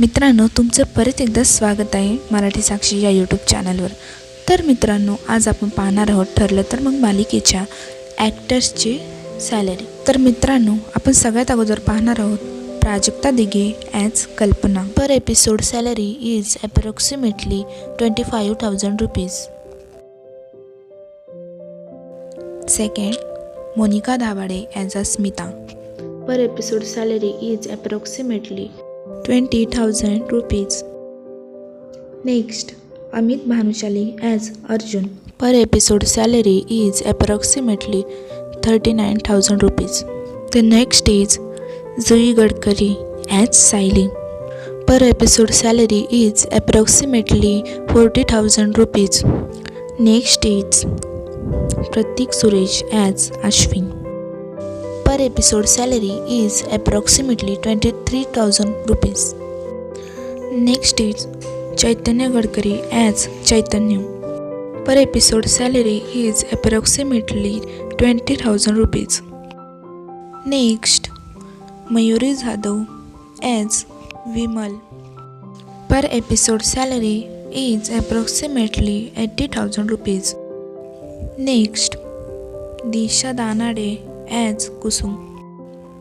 मित्रांनो तुमचं परत एकदा स्वागत आहे मराठी साक्षी या यूट्यूब चॅनलवर तर मित्रांनो आज आपण पाहणार आहोत ठरलं तर मग मालिकेच्या ॲक्टर्सची सॅलरी तर मित्रांनो आपण सगळ्यात अगोदर पाहणार आहोत Prajakta Dighe as Kalpana. Per episode salary is approximately twenty five thousand rupees second Monica Dhawade as a Smita per episode salary is approximately 20,000 rupees. Next, Amit Bhanushali as Arjun. Per episode salary is approximately 39,000 rupees. The next is Zui Gadkari as Saili. Per episode salary is approximately 40,000 rupees. Next is Pratik Suresh as Ashwin. Per episode salary is approximately 23,000 rupees. Next is Chaitanya Gadkari as Chaitanya. Per episode salary is approximately 20,000 rupees. Next, Mayuri Jadhav as Vimal. Per episode salary is approximately 80,000 rupees. Next, Disha Danade as Kusum.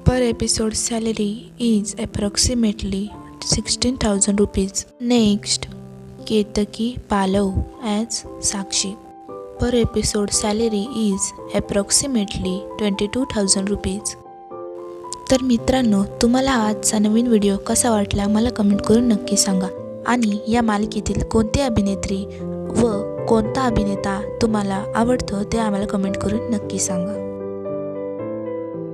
Per episode salary is approximately 16,000 rupees. Next, Ketaki Palav as Sakshi. Per episode salary is approximately 22,000 rupees. तर मित्रांनो तुम्हाला आजचा नवीन video कसा वाटला मला comment करून नक्की सांगा आणि या मालिकेतील कोणती अभिनेत्री व कोणता अभिनेता तुम्हाला आवडतं ते आम्हाला कमेंट करून नक्की सांगा